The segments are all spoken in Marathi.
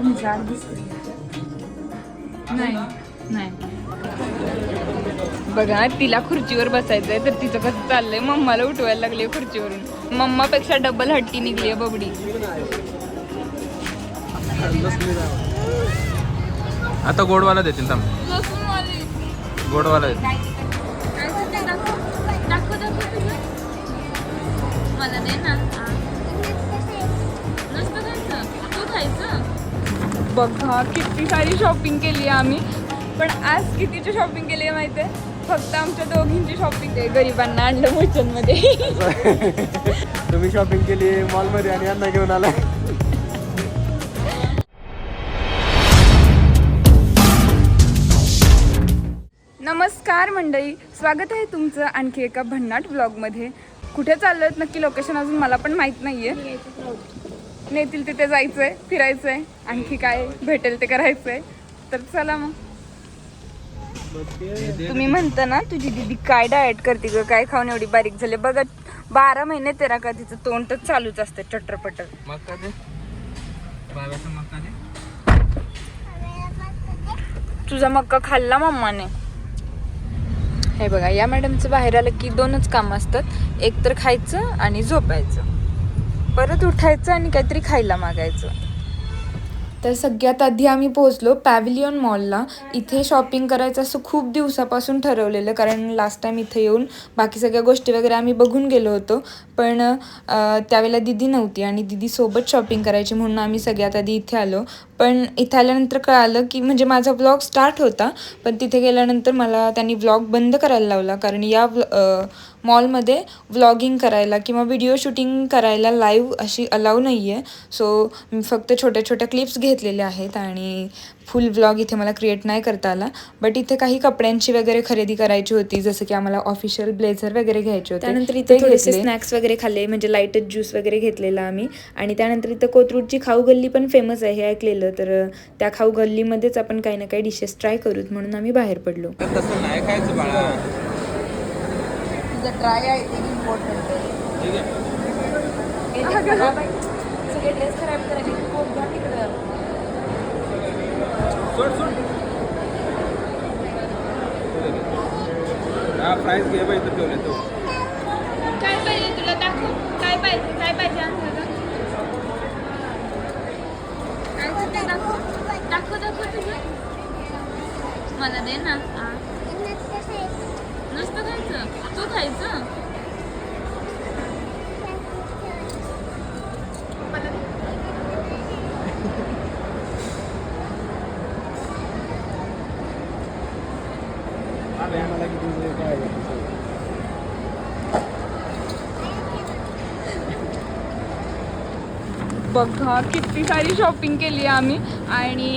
कमी जाड दिसते नाही. नाही. बघा तिला खुर्चीवर बसायचंय तर तिचं कसं चाललंय? मम्माला उठवायला लागले खुर्चीवरून. मम्मापेक्षा डबल हट्टी निघली बबडी. आता गोडवाला देतील थांब. गोडवाला देतील. मला दे ना. बघा किती सारी शॉपिंग केली आम्ही. पण आज कितीची शॉपिंग केली आहे माहिती आहे फक्त आमच्या दोघींची शॉपिंग आहे गरिबांना आणलं मुचनमध्ये तुम्ही शॉपिंग केली मॉलमध्ये आणि यांना घेऊन आला नमस्कार मंडळी स्वागत आहे तुमचं आणखी एका भन्नाट व्लॉगमध्ये कुठे चाललो नक्की लोकेशन अजून मला पण माहीत नाही आहे नेतील तिथे जायचं आहे फिरायचं आहे आणखी काय भेटेल ते करायचं आहे तर चला मग. तुम्ही म्हणता ना तुझी दीदी काय डाएट करते ग काय खाऊन एवढी बारीक झाली? बघा बारा महिने तेरा का तिचं तोंड तर चालूच असतं चटरपटर मक्का दे. बाबाचा मक्का दे. तुझा मक्का खाल्ला मम्माने? हे बघा या मॅडमचं बाहेर आलं की दोनच कामं असतात. एक तर खायचं आणि झोपायचं. परत उठायचं आणि काहीतरी खायला मागायचं. तर सगळ्यात आधी आम्ही पोहोचलो पॅव्हिलियन मॉलला. इथे शॉपिंग करायचं असं खूप दिवसापासून ठरवलेलं कारण लास्ट टाइम इथे येऊन बाकी सगळ्या गोष्टी वगैरे आम्ही बघून गेलो होतो. पण त्यावेळेला दिदी नव्हती आणि दिदी सोबत शॉपिंग करायची म्हणून आम्ही सगळ्यात आधी इथे आलो. पण इथे आल्यानंतर कळालं की म्हणजे माझा ब्लॉग स्टार्ट होता पण तिथे गेल्यानंतर मला त्यांनी ब्लॉग बंद करायला लावला. कारण या मॉलमध्ये व्लॉगिंग करायला किंवा व्हिडिओ शूटिंग करायला लाईव्ह अशी अलाव नाही आहे सो मी फक्त छोट्या छोट्या क्लिप्स घेतलेल्या आहेत आणि फुल व्लॉग इथे मला क्रिएट नाही करता आला. बट इथे काही कपड्यांची वगैरे खरेदी करायची होती जसं की आम्हाला ऑफिशियल ब्लेझर वगैरे घ्यायचे होते. त्यानंतर इथे थोडेसे स्नॅक्स वगैरे खाल्ले म्हणजे लाईटच ज्यूस वगैरे घेतलेला आम्ही. आणि त्यानंतर इथं कोथरूडची खाऊ गल्ली पण फेमस आहे हे ऐकलेलं. तर त्या खाऊ गल्लीमध्येच आपण काही ना काही डिशेस ट्राय करूत म्हणून आम्ही बाहेर पडलो. तसं नाही खायचं बाळा तुझं ट्राय आहे. ठीक सगळे ड्रेस खराब करायचे सोड सोड. हा प्राईस घे बाई इथं ठेवले तो काय पाहिजे तुला? दाखव. काय पाहिजे? काय पाहिजे आम्हाला? दाखव? दाखव दाखव तुझं. मला दे ना. नुसतं खायचं? तू खायचं? मला किती काय बघा किती सारी शॉपिंग केली आम्ही. आणि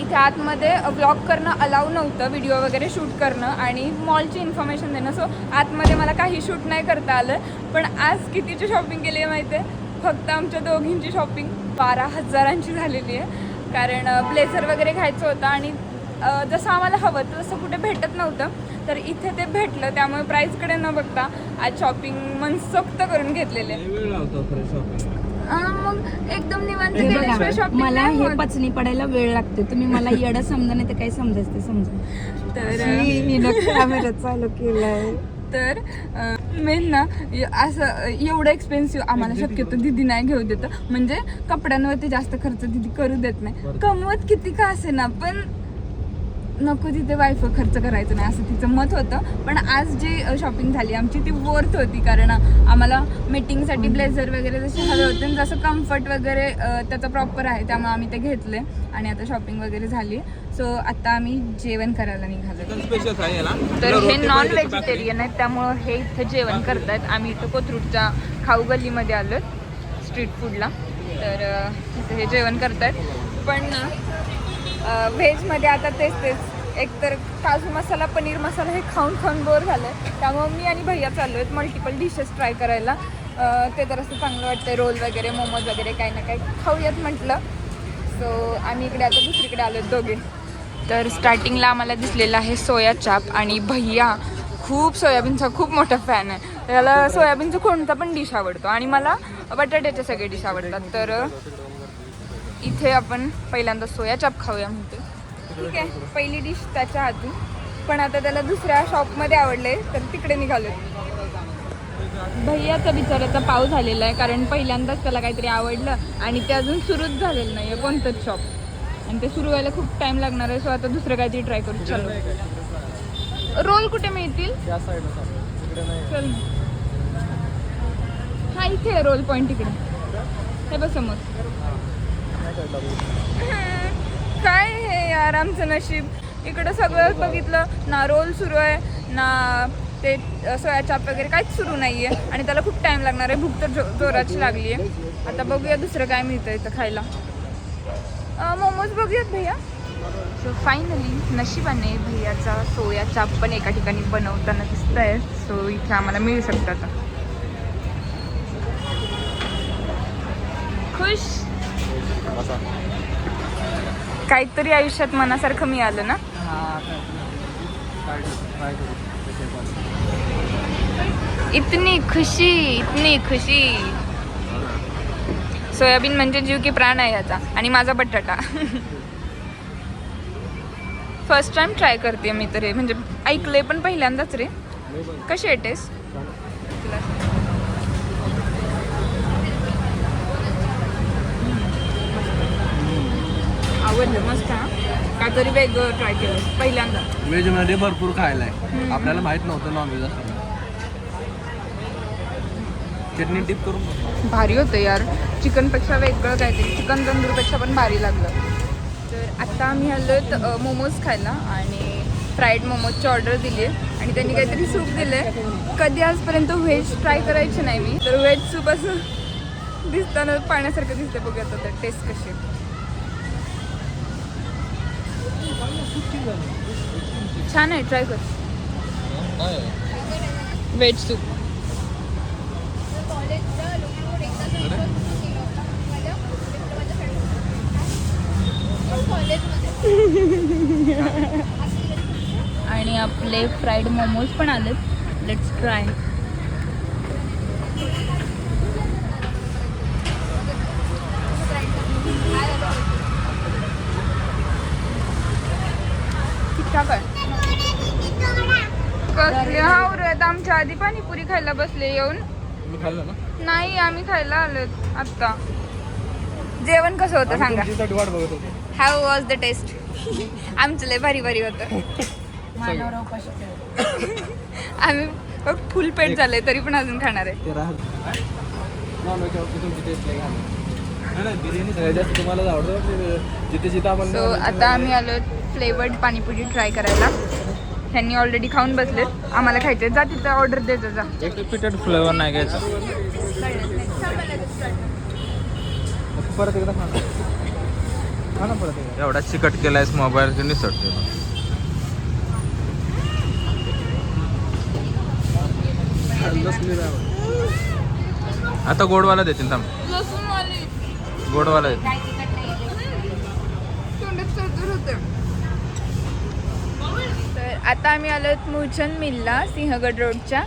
इथे आतमध्ये ब्लॉग करणं अलाव नव्हतं व्हिडिओ वगैरे शूट करणं आणि मॉलची इन्फॉर्मेशन देणं. सो आतमध्ये मला काही शूट नाही करता आलं. पण आज कितीची शॉपिंग केली आहे माहिती आहे फक्त आमच्या दोघींची शॉपिंग बारा हजारांची झालेली आहे. कारण ब्लेझर वगैरे घ्यायचं होतं आणि जसं आम्हाला हवं तर तसं कुठे भेटत नव्हतं. तर इथे ते भेटलं त्यामुळे प्राईसकडे न बघता आज शॉपिंग मनसोक्त करून घेतलेले. मग एकदम निवांत मला हे होत. पचनी पडायला वेळ लागते. तुम्ही मला येडं समजा नाही तर काही समजायचं ते समजा तर कॅमेरा चालू केलाय. तर मेन ना य- असं एवढं एक्सपेन्सिव्ह आम्हाला शक्यतो दिदी नाही घेऊ देत. म्हणजे कपड्यांवरती जास्त खर्च दिदी करू देत नाही. कमवत किती का असे ना पण नको तिथे वायफळ खर्च करायचं नाही असं तिचं मत होतं. पण आज जी शॉपिंग झाली आमची ती वर्थ होती. कारण आम्हाला मीटिंगसाठी ब्लेझर वगैरे जसे हवे होते आणि जसं कम्फर्ट वगैरे त्याचं प्रॉपर आहे त्यामुळे आम्ही ते घेतले. आणि आता शॉपिंग वगैरे झाली. सो आता आम्ही जेवण करायला निघालो. स्पेशल फ्राय याला. तर हे नॉन व्हेजिटेरियन आहेत. त्यामुळं हे इथे जेवण करतायत. आम्ही इथं कोथरूडच्या खाऊ गल्लीमध्ये आलो स्ट्रीट फूडला तर इथं हे जेवण करतायत. पण व्हेजमध्ये आता तेच तेच. एकतर काजू मसाला पनीर मसाला हे खाऊन खाऊन बोर झालं त्यामुळं मी आणि भैया चाललो आहेत मल्टिपल डिशेस ट्राय करायला ते तर असं चांगलं वाटतं रोल वगैरे मोमोज वगैरे काही ना काही खाऊयात म्हटलं. सो आम्ही इकडे आता दुसरीकडे आलो दोघे. तर स्टार्टिंगला आम्हाला दिसलेला आहे सोया चाप आणि भैया खूप सोयाबीनचा खूप मोठा फॅन आहे. त्याला सोयाबीनचं कोणता पण डिश आवडतो. आणि मला बटाट्याचे सगळे डिश आवडतात. तर इथे आपण पहिल्यांदा सोया चाप खाऊया म्हणते ठीक आहे? पहिली डिश त्याच्या हातून पण आता त्याला दुसऱ्या शॉपमध्ये आवडले तर तिकडे निघालो भैयाचा बिचाराचा पाव झालेला आहे कारण पहिल्यांदाच त्याला काहीतरी आवडलं आणि ते अजून सुरूच झालेलं नाही आहे कोणतंच शॉप आणि ते सुरू व्हायला खूप टाइम लागणार आहे सो आता दुसरं काहीतरी ट्राय करू. चलो. रोल कुठे मिळतील? चल हा इथे आहे रोल पॉईंट तिकडे हे बघ समोर. काय हे यार आमचं नशीब. इकडं सगळं बघितलं ना रोल सुरू आहे ना ते सोया चाप वगैरे काहीच सुरू नाही आहे आणि त्याला खूप टाइम लागणार आहे भूक तर जो जोराची लागली आहे. आता बघूया दुसरं काय मिळतं इथं खायला. मोमोज बघूयात भैया. सो फायनली नशिबाने भैयाचा सोया चाप पण एका ठिकाणी बनवताना दिसत आहे सो इथे आम्हाला मिळू शकतं आता. खुश? बसा काहीतरी आयुष्यात मनासारखं मिळालं ना? हा. इतनी खुशी इतनी खुशी. सोयाबीन म्हणजे जीव की प्राण आहे याचा आणि माझा बटाटा. फर्स्ट टाइम ट्राय करते मी तर हे. म्हणजे ऐकलंय पण पहिल्यांदाच रे. पण कशी आहे टेस्ट आवडलं मस्त हा काहीतरी वेगळं ट्राय केलं पहिल्यांदा. व्हेजमध्ये भरपूर खायला आहे आपल्याला माहीत नव्हतं नॉनव्हेज असं. चटणी टिप करून. भारी होतं यार. चिकनपेक्षा वेगळं काहीतरी. चिकन तंदूरपेक्षा पण भारी लागलं. तर आत्ता आम्ही आलो मोमोज खायला आणि फ्राईड मोमोजची ऑर्डर दिली आहे. आणि त्यांनी काहीतरी सूप दिलं आहे कधी आजपर्यंत व्हेज ट्राय करायची नाही मी. तर व्हेज सूप असं दिसताना पाण्यासारखं दिसतं बघूया तर टेस्ट कशी. छान आहे ट्राय कर. वेज सूप आणि आपले फ्राईड मोमोज पण आलेत. लेट्स ट्राय ठीकठाक आहे कसले हावरत आमच्या आधी पाणीपुरी खायला बसले येऊन. तुम्ही खाल्लं ना? नाही आम्ही खायला आलो आत्ता. जेवण कसं होतं सांगा? हाव वॉज द टेस्ट आमचं लय भारी भारी होतं. आम्ही फुल पेट झाले तरी पण अजून खाणार आहे. सो आता आम्ही आलो फ्लेवर्ड पाणीपुरी ट्राय करायला. ह्यांनी ऑलरेडी खाऊन बसलेत. आम्हाला खायचे जा तिथं ऑर्डर द्यायचं जा एक रिपीटेड फ्लेवर नाही घ्यायचा. परत एकदा खा खा ना परत एकदा. एवढा चिकट केलायस मोबाईल निसटते लसणी नाही आवडत. आता गोडवाला देतील थांब. गोडवाला देतील. आता आम्ही आलो मुळचंद मिलला सिंहगड रोडच्या.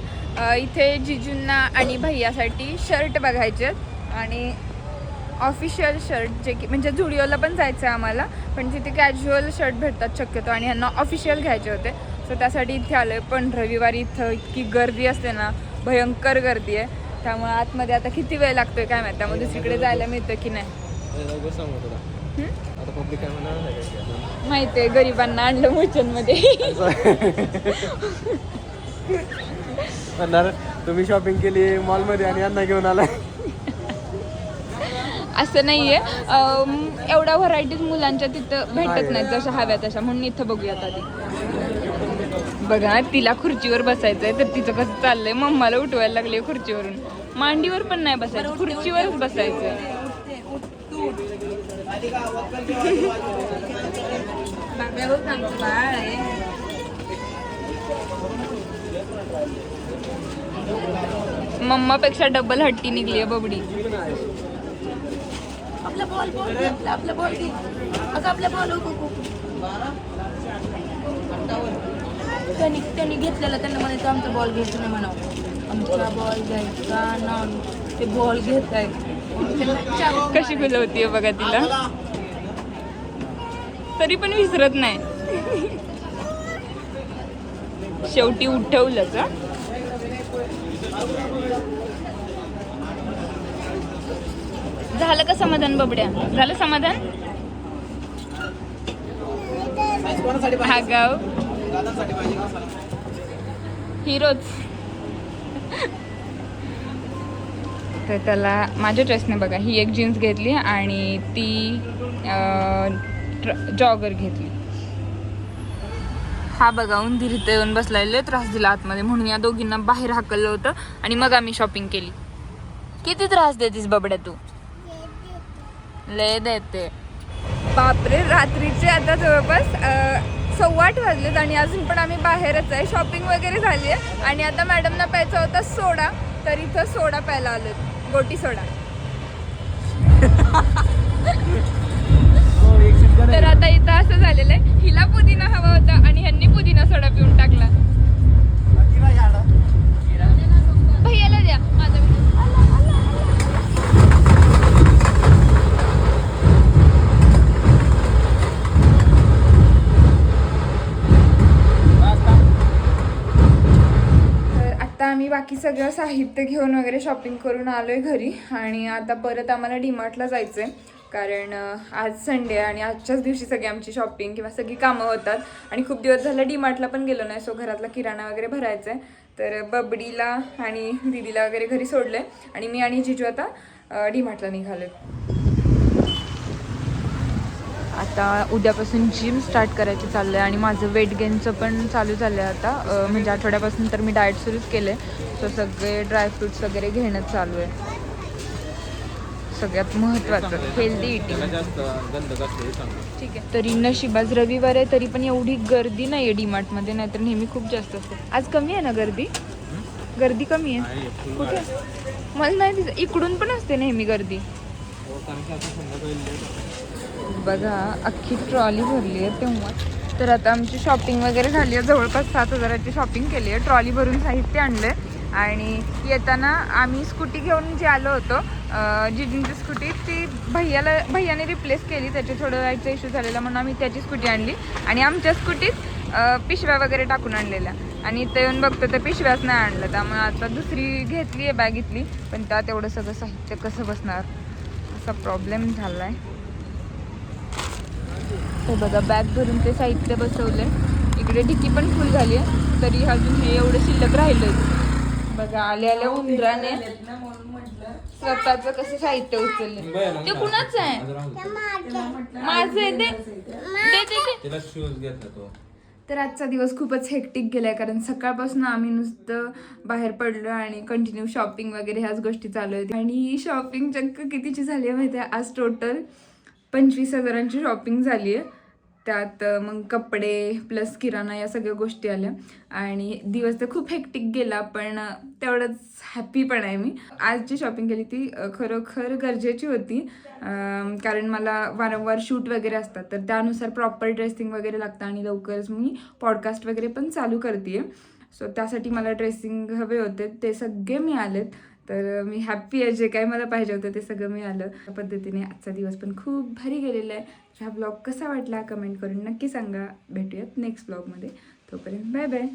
इथे जिजूंना आणि भैयासाठी शर्ट बघायचे आहेत. आणि ऑफिशियल शर्ट जे की म्हणजे झुडिओला पण जायचं आहे आम्हाला पण तिथे कॅज्युअल शर्ट भेटतात शक्यतो आणि ह्यांना ऑफिशियल घ्यायचे होते. सो त्यासाठी इथे आलो आहे पण रविवारी इथं इतकी गर्दी असते ना भयंकर गर्दी आहे. त्यामुळे आतमध्ये आता किती वेळ लागतोय काय माहिती? त्यामुळे दुसरीकडे जायला मिळतं की नाही? आता पब्लिक काय म्हणणार नाही माहिती आहे गरिबांना आणलं मुचनमध्ये. म्हणणार तुम्ही शॉपिंग केली मॉलमध्ये आणि यांना घेऊन आलाय. असं नाहीये. अम, एवढ्या व्हरायटीज मुलांच्या तिथं भेटत नाहीत जशा हव्या तशा. म्हणून इथं बघूयात आधी. बघा तिला खुर्चीवर बसायचंय तर तिचं कसं चाललंय? मम्माला उठवायला लागले खुर्चीवरून. मांडीवर पण नाही बसायचं खुर्चीवरच बसायचंय. उठते, उठ, तू उठ. बाब्यावर सांगतो बाळ आहे मम्मापेक्षा डबल हट्टी निघली आहे बबडी. आपला बॉल आपला आपला बॉल घे अगं आपला बॉल त्यांनी त्यांनी घेतलेला त्यांना म्हणायचं आमचा बॉल घ्यायचा नाही म्हणावं. आमचा बॉल घ्यायचा ना ते बॉल घेत आहे कशी फुलं होती बघा तिला? तरी पण विसरत नाही. शेवटी उठवलंच. झालं का समाधान बबड्या? झालं समाधान? हा गाव. हिरोच. तर त्याला माझ्या चॉईसने बघा ही एक जीन्स घेतली आणि ती जॉगर घेतली. हा बघा उंदीर इथे येऊन बसलाय. लय त्रास दिला आतमध्ये. म्हणून या दोघींना बाहेर हाकललं होतं आणि मग आम्ही शॉपिंग केली. किती त्रास देतीस बबड्या तू? लय देते. बापरे रात्रीचे आता जवळपास सव्वा आठ वाजलेत आणि अजून पण आम्ही बाहेरच आहे. शॉपिंग वगैरे झाली आहे आणि आता मॅडमना प्यायचा होता सोडा तर इथं सोडा प्यायला आलो गोटी सोडा. तर आता इथं असं झालेलं आहे हिला पुदिना हवा होता आणि ह्यांनी पुदिना सोडा पिऊन टाकला. भैयाला द्या माझा तर आता आम्ही बाकी सगळं साहित्य घेऊन वगैरे शॉपिंग करून आलो आहे घरी आणि आता परत आम्हाला डीमार्टला जायचं आहे कारण आज संडे आणि आजच्याच दिवशी सगळी आमची शॉपिंग किंवा सगळी कामं होतात. आणि खूप दिवस झालं डीमार्टला पण गेलो नाही सो घरातला किराणा वगैरे भरायचा आहे तर बबडीला आणि दिदीला वगैरे घरी सोडलं आहे आणि मी आणि जिजू आता डीमार्टला निघालो आता उद्यापासून जिम स्टार्ट करायची चाललं आहे आणि माझं वेट गेनचं पण चालू झालं आहे आता म्हणजे आठवड्यापासून तर मी डाएट सुरूच केलं आहे सो सगळे ड्रायफ्रुट्स वगैरे घेणं चालू आहे. सगळ्यात महत्त्वाचं हेल्दी इटिंग ठीक आहे. तरी नशीब रविवार आहे तरी पण एवढी गर्दी नाही आहे डीमार्टमध्ये नाहीतर नेहमी खूप जास्त असते. आज कमी आहे ना गर्दी? गर्दी कमी आहे. कुठे? मला नाही दिसत. इकडून पण असते नेहमी गर्दी. बघा अख्खी ट्रॉली भरली आहे तेव्हा. तर आता आमची शॉपिंग वगैरे झाली आहे. जवळपास सात हजाराची शॉपिंग केली आहे. ट्रॉली भरून साहित्य आणलं आणि येताना आम्ही स्कूटी घेऊन जे आलो होतो जिजींची स्कूटी ती भैयाला भैयाने रिप्लेस केली. त्याचे थोडं व्हायचा इश्यू झालेला म्हणून आम्ही त्याची स्कूटी आणली. आणि आमच्या स्कूटीत पिशव्या वगैरे टाकून आणलेल्या. आणि इथं येऊन बघतो तर पिशव्याच नाही आणलं. त्यामुळे आता दुसरी घेतली आहे बॅग इथली. पण त्यात एवढं सगळं साहित्य कसं बसणार? असा प्रॉब्लेम झाला आहे हे बघा बॅग भरून ते साहित्य बसवले इकडे डिक्की पण फुल झाली आहे. तरी अजून हे एवढं शिल्लक राहिलं बघा आल्या आल्या उंदराने स्वतःच कसं साहित्य उचललं ते कुणाच आहे? माझं आहे ते. तर आजचा दिवस खूपच हेक्टिक गेलाय कारण सकाळपासून आम्ही नुसतं बाहेर पडलो आणि कंटिन्यू शॉपिंग वगैरे ह्याच गोष्टी चालू आहेत. आणि ही शॉपिंग चक्क कितीची झाली आहे माहिती आहे आज टोटल पंचवीस हजारांची शॉपिंग झाली आहे त्यात मग कपडे प्लस किराणा या सगळ्या गोष्टी आल्या. आणि दिवस तर खूप हेक्टिक गेला पण तेवढंच हॅपी पण आहे मी. आज जी शॉपिंग केली ती खरोखर गरजेची होती. कारण मला वारंवार शूट वगैरे असतात. तर त्यानुसार प्रॉपर ड्रेसिंग वगैरे लागतं आणि लवकरच मी पॉडकास्ट वगैरे पण चालू करते सो त्यासाठी मला ड्रेसिंग हवे होते. ते सगळे मिळालेत तर मी हॅप्पी आहे जे काही मला पाहिजे होतं ते सगळं मिळालं. त्या पद्धतीने आजचा दिवस पण खूप भारी गेलेला आहे. हा ब्लॉग कसा वाटला? कमेंट करून नक्की सांगा. भेटूयात नेक्स्ट ब्लॉगमध्ये तोपर्यंत बाय बाय